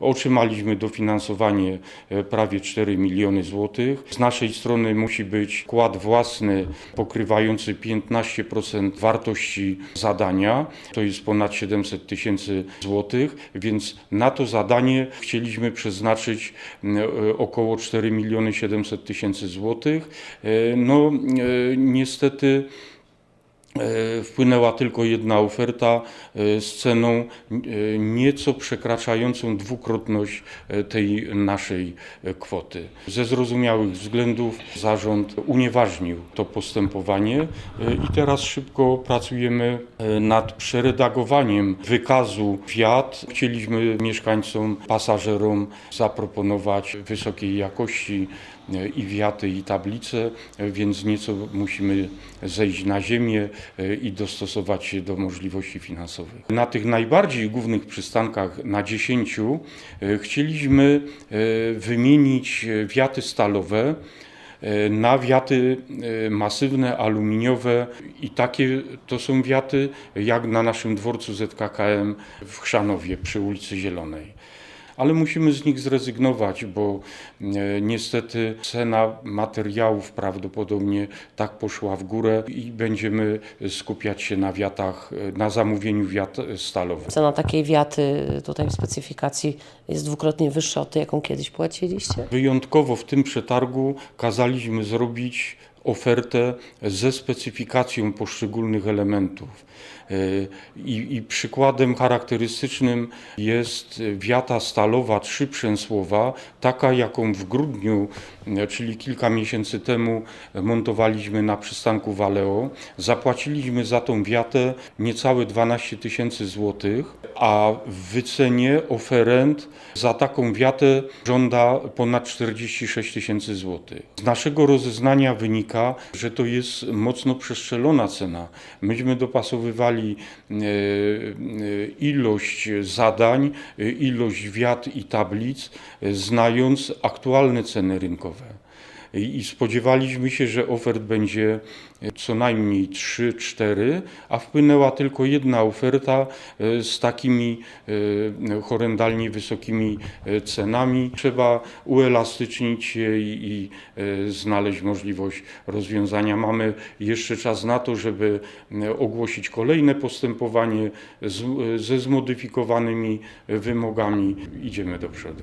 Otrzymaliśmy dofinansowanie e, prawie 4 miliony złotych. Z naszej strony musi być wkład własny pokrywający 15% wartości zadania. To jest ponad 700 tysięcy złotych, więc na to zadanie chcieliśmy przeznaczyć e, około 4 miliony 700 tysięcy złotych. E, No niestety Wpłynęła tylko jedna oferta e, z ceną e, nieco przekraczającą dwukrotność e, tej naszej e, kwoty. Ze zrozumiałych względów zarząd unieważnił to postępowanie e, i teraz szybko pracujemy e, nad przeredagowaniem wykazu wiat. Chcieliśmy mieszkańcom, pasażerom zaproponować wysokiej jakości e, i wiaty, i tablice, e, więc nieco musimy zejść na ziemię e, i dostosować się do możliwości finansowych. Na tych najbardziej głównych przystankach, na 10, e, chcieliśmy e, wymienić e, wiaty stalowe na wiaty masywne, aluminiowe i takie to są wiaty jak na naszym dworcu ZKKM w Chrzanowie przy ulicy Zielonej ale musimy z nich zrezygnować, bo e, niestety cena materiałów prawdopodobnie tak poszła w górę i będziemy skupiać się na wiatach, e, na zamówieniu wiat stalowych. Cena takiej wiaty tutaj w specyfikacji jest dwukrotnie wyższa od tej, jaką kiedyś płaciliście. Wyjątkowo w tym przetargu kazaliśmy zrobić ofertę ze specyfikacją poszczególnych elementów. E, I, I przykładem charakterystycznym jest wiata stalowa trzyprzęsłowa, taka jaką w grudniu, e, czyli kilka miesięcy temu montowaliśmy na przystanku Valeo. Zapłaciliśmy za tą wiatę niecałe 12 tysięcy złotych, a w wycenie oferent za taką wiatę żąda ponad 46 tysięcy złotych. Z naszego rozeznania wynika, że to jest mocno przestrzelona cena. Myśmy dopasowywali e, e, ilość zadań, e, ilość wiat i tablic, znając aktualne ceny rynkowe. I spodziewaliśmy się, że ofert będzie co najmniej 3-4, a wpłynęła tylko jedna oferta e, z takimi e, horrendalnie wysokimi e, cenami. Trzeba uelastycznić się i, e, znaleźć możliwość rozwiązania. Mamy jeszcze czas na to, żeby e, ogłosić kolejne postępowanie ze zmodyfikowanymi wymogami. Idziemy do przodu.